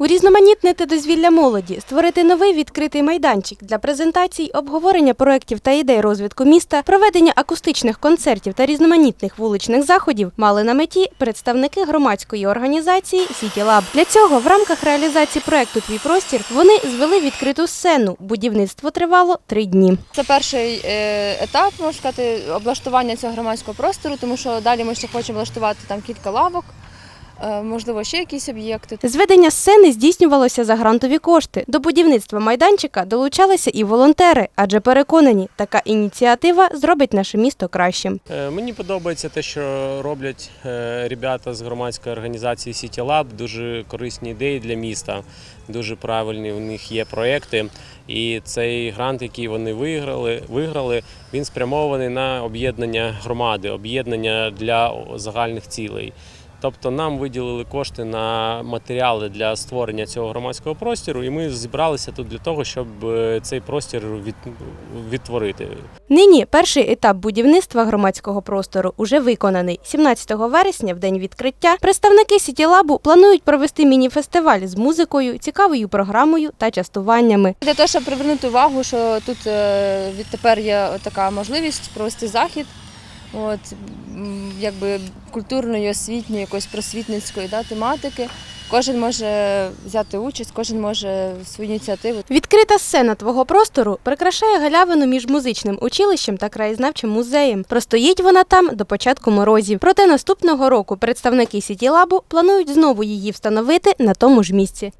Урізноманітнити дозвілля молоді, створити новий відкритий майданчик для презентацій, обговорення проєктів та ідей розвитку міста, проведення акустичних концертів та різноманітних вуличних заходів мали на меті представники громадської організації Сіті Лаб. Для цього в рамках реалізації проєкту Твій простір вони звели відкриту сцену. Будівництво тривало три дні. Це перший е, етап, можна сказати, облаштування цього громадського простору, тому що далі ми ще хочемо влаштувати там кілька лавок, можливо, ще якісь об'єкти. Зведення сцени здійснювалося за грантові кошти. До будівництва майданчика долучалися і волонтери, адже переконані, така ініціатива зробить наше місто кращим. Е, Мені подобається те, що роблять е, ребята з громадської організації City Lab. Дуже корисні ідеї для міста, дуже правильні у них є проекти. І цей грант, який вони виграли, виграли, він спрямований на об'єднання громади, об'єднання для загальних цілей. Тобто нам виділили кошти на матеріали для створення цього громадського простору, і ми зібралися тут для того, щоб е, цей простір від, відтворити. Нині перший етап будівництва громадського простору уже виконаний. 17 вересня, в день відкриття, представники Сітілабу планують провести міні-фестиваль з музикою, цікавою програмою та частуваннями. Для того, щоб привернути увагу, що тут е, відтепер є така можливість провести захід. От, якби культурної, освітньої, якоїсь просвітницької да, тематики. Кожен може взяти участь, кожен може свою ініціативу Відкрита сцена твого простору прикрашає галявину між музичним училищем та краєзнавчим музеєм. Простоїть вона там до початку морозів. Проте наступного року представники Сітілабу планують знову її встановити на тому ж місці.